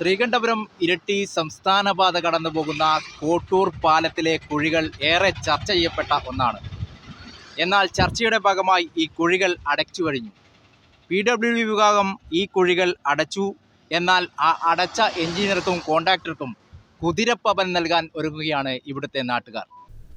ശ്രീകണ്ഠപുരം ഇരട്ടി സംസ്ഥാന പാത കടന്നു പോകുന്ന കോട്ടൂർ പാലത്തിലെ കുഴികൾ ഏറെ ചർച്ച ചെയ്യപ്പെട്ട ഒന്നാണ്. എന്നാൽ ചർച്ചയുടെ ഭാഗമായി ഈ കുഴികൾ അടച്ചു കഴിഞ്ഞു. പി ഡബ്ല്യു ഡി വിഭാഗം ഈ കുഴികൾ അടച്ചു. എന്നാൽ ആ അടച്ച എഞ്ചിനീയർക്കും കോൺട്രാക്ടർക്കും കുതിരപ്പവൻ നൽകാൻ ഒരുങ്ങുകയാണ് ഇവിടുത്തെ നാട്ടുകാർ.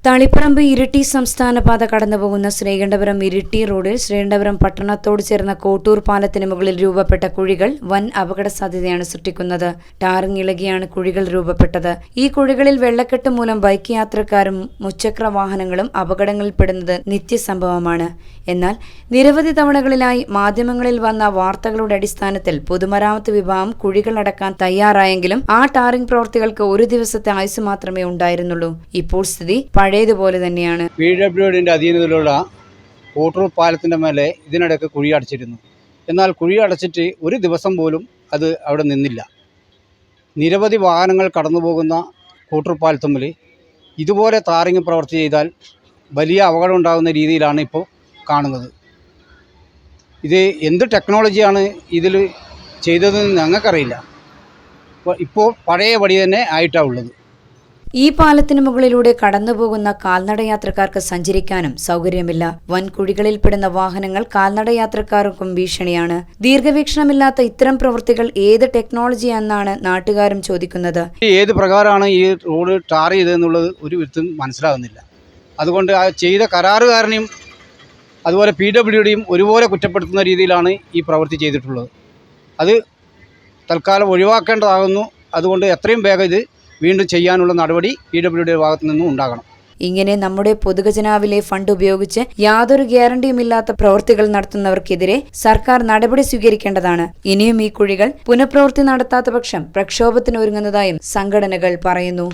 തളിപ്പറമ്പ് ഇരിട്ടി സംസ്ഥാന പാത കടന്നുപോകുന്ന ശ്രീകണ്ഠപുരം ഇരിട്ടി റോഡിൽ ശ്രീകണ്ഠപുരം പട്ടണത്തോട് ചേർന്ന കോട്ടൂർ പാലത്തിന് മുകളിൽ രൂപപ്പെട്ട കുഴികൾ വൻ അപകട സാധ്യതയാണ് സൃഷ്ടിക്കുന്നത്. ടാറിങ് ഇളകിയാണ് കുഴികൾ രൂപപ്പെട്ടത്. ഈ കുഴികളിൽ വെള്ളക്കെട്ട് മൂലം ബൈക്ക് യാത്രക്കാരും മുച്ചക്ര വാഹനങ്ങളും അപകടങ്ങളിൽപ്പെടുന്നത് നിത്യസംഭവമാണ്. എന്നാൽ നിരവധി തവണകളിലായി മാധ്യമങ്ങളിൽ വന്ന വാർത്തകളുടെ അടിസ്ഥാനത്തിൽ പൊതുമരാമത്ത് വിഭാഗം കുഴികൾ അടക്കാൻ തയ്യാറായെങ്കിലും ആ ടാറിംഗ് പ്രവൃത്തികൾക്ക് ഒരു ദിവസത്തെ ആയുസ് മാത്രമേ ഉണ്ടായിരുന്നുള്ളൂ. ഇപ്പോൾ സ്ഥിതി പഴയതുപോലെ തന്നെയാണ്. പി ഡബ്ല്യു ഡിന്റെ അധീനതയിലുള്ള കോട്ടൂർ പാലത്തിന്റെ മേലെ ഇതിനിടയ്ക്ക് കുഴി അടച്ചിരുന്നു. എന്നാൽ കുഴി അടച്ചിട്ട് ഒരു ദിവസം പോലും അത് അവിടെ നിന്നില്ല. നിരവധി വാഹനങ്ങൾ കടന്നു പോകുന്ന കോട്ടൂർ പാലത്തുമ്പിൽ ഇതുപോലെ താറിങ് പ്രവർത്തി ചെയ്താൽ വലിയ അപകടം ഉണ്ടാകുന്ന രീതിയിലാണ് ഇപ്പോൾ കാണുന്നത്. ഇത് എന്ത് ടെക്നോളജിയാണ് ഇതിൽ ചെയ്തതെന്ന് ഞങ്ങൾക്കറിയില്ല. ഇപ്പോൾ- പഴയപടി പഴയ പടി തന്നെ ആയിട്ടാണ് ഉള്ളത്. ഈ പാലത്തിന് മുകളിലൂടെ കടന്നുപോകുന്ന കാൽനടയാത്രക്കാർക്ക് സഞ്ചരിക്കാനും സൗകര്യമില്ല. വൻകുഴികളിൽപ്പെടുന്ന വാഹനങ്ങൾ കാൽനടയാത്രക്കാർക്കും ഭീഷണിയാണ്. ദീർഘവീക്ഷണമില്ലാത്ത ഇത്തരം പ്രവൃത്തികൾ ഏത് ടെക്നോളജി എന്നാണ് നാട്ടുകാരും ചോദിക്കുന്നത്. ഏത് പ്രകാരമാണ് ഈ റോഡ് ടാർ ചെയ്തതെന്നുള്ളത് ഒരു വിധത്തും മനസ്സിലാകുന്നില്ല. അതുകൊണ്ട് ആ ചെയ്ത കരാറുകാരനെയും അതുപോലെ പി ഡബ്ല്യുഡിയും ഒരുപോലെ കുറ്റപ്പെടുത്തുന്ന രീതിയിലാണ് ഈ പ്രവൃത്തി ചെയ്തിട്ടുള്ളത്. അത് തൽക്കാലം ഒഴിവാക്കേണ്ടതാകുന്നു. അതുകൊണ്ട് എത്രയും വേഗം ഇത് വീണ്ടും ചെയ്യാനുള്ള നടപടി പി ഡബ്ല്യു ഡിയുടെ ഭാഗത്തു നിന്നും ഉണ്ടാകണം. ഇങ്ങനെ നമ്മുടെ പൊതുഖജനാവിലെ ഫണ്ട് ഉപയോഗിച്ച് യാതൊരു ഗ്യാരണ്ടിയുമില്ലാത്ത പ്രവൃത്തികൾ നടത്തുന്നവർക്കെതിരെ സർക്കാർ നടപടി സ്വീകരിക്കേണ്ടതാണ്. ഇനിയും ഈ കുഴികൾ പുനഃപ്രവൃത്തി നടത്താത്ത പക്ഷം പ്രക്ഷോഭത്തിന് ഒരുങ്ങുന്നതായും സംഘടനകൾ പറയുന്നു.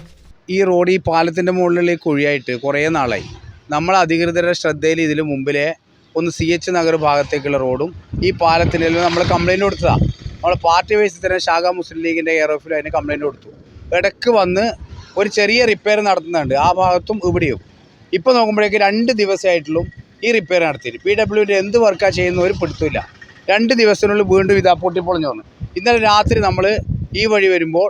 ഈ റോഡ് ഈ പാലത്തിന്റെ മുകളിലെ കുഴിയായിട്ട് കുറേ നാളായി. നമ്മൾ അധികൃതരുടെ ശ്രദ്ധയിൽ ഇതിനു മുമ്പിലെ ഒന്ന് സി എച്ച് നഗർ ഭാഗത്തേക്കുള്ള റോഡും ഈ പാലത്തിന്റെ നമ്മൾ കംപ്ലൈന്റ് കൊടുത്തതാണ് നമ്മൾ പാർട്ടി വൈസ് തന്നെ ശാഖ മുസ്ലിം ലീഗിന്റെ എയർ ഓഫിൽ അതിന് കംപ്ലൈന്റ് കൊടുത്തു. ഇടയ്ക്ക് വന്ന് ഒരു ചെറിയ റിപ്പയർ നടത്തുന്നുണ്ട്. ആ ഭാഗത്തും ഇവിടെയും. ഇപ്പോൾ നോക്കുമ്പോഴേക്ക് രണ്ട് ദിവസമായിട്ടുള്ളൂ ഈ റിപ്പയർ നടത്തിയിട്ട് പി ഡബ്ല്യുവിന്റെ എന്ത് വർക്കാണ് ചെയ്യുന്ന ഒരു പിടുത്തില്ല രണ്ട് ദിവസത്തിനുള്ളിൽ വീണ്ടും ഇതാ പൊട്ടിപ്പൊളിഞ്ഞു വന്നു. ഇന്നലെ രാത്രി നമ്മൾ ഈ വഴി വരുമ്പോൾ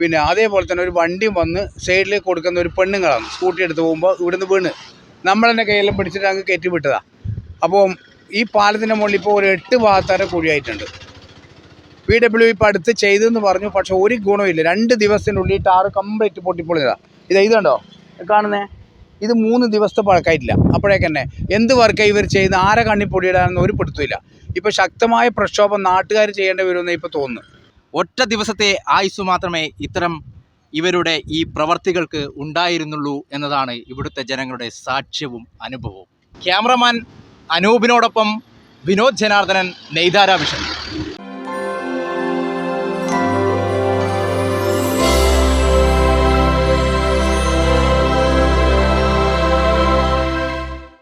പിന്നെ അതേപോലെ തന്നെ ഒരു വണ്ടി വന്ന് സൈഡിലേക്ക് കൊടുക്കുന്ന ഒരു പെണ്ണുങ്ങളാണ്. സ്കൂട്ടി എടുത്ത് പോകുമ്പോൾ ഇവിടുന്ന് വീണ്. നമ്മൾ തന്നെ കയ്യിലും പിടിച്ചിട്ട് അങ്ങ് കയറ്റി വിട്ടതാണ് അപ്പോൾ ഈ പാലത്തിന്റെ മുകളിൽ ഇപ്പോൾ ഒരു എട്ട് ഭാഗത്താരെ കുഴിയായിട്ടുണ്ട്. പി ഡബ്ല്യു ഇപ്പോൾ അടുത്ത് ചെയ്തെന്ന് പറഞ്ഞു പക്ഷേ ഒരു ഗുണമില്ല രണ്ട് ദിവസത്തിനുള്ളിൽ ടാറ് കംപ്ലീറ്റ് പൊട്ടിപ്പൊളിഞ്ഞതാ ഇത് ഇതുണ്ടോ? കാണുന്നേ. ഇത് മൂന്ന് ദിവസത്തെ പഴക്കമായിട്ടില്ല. അപ്പോഴേക്കന്നെ എന്ത് വർക്കാണ് ഇവർ ചെയ്യുന്ന ആരെ കണ്ണി പൊടിയിടാനൊന്നും ഒരു പെടുത്തില്ല ഇപ്പോൾ ശക്തമായ പ്രക്ഷോഭം നാട്ടുകാർ ചെയ്യേണ്ടി വരുമെന്ന് ഇപ്പോൾ തോന്നുന്നു. ഒറ്റ ദിവസത്തെ ആയുസ് മാത്രമേ ഇത്തരം ഇവരുടെ ഈ പ്രവർത്തികൾക്ക് ഉണ്ടായിരുന്നുള്ളൂ എന്നതാണ് ഇവിടുത്തെ ജനങ്ങളുടെ സാക്ഷ്യവും അനുഭവവും. ക്യാമറമാൻ അനൂപിനോടൊപ്പം വിനോദ് ജനാർദ്ദനൻ നെയ്താര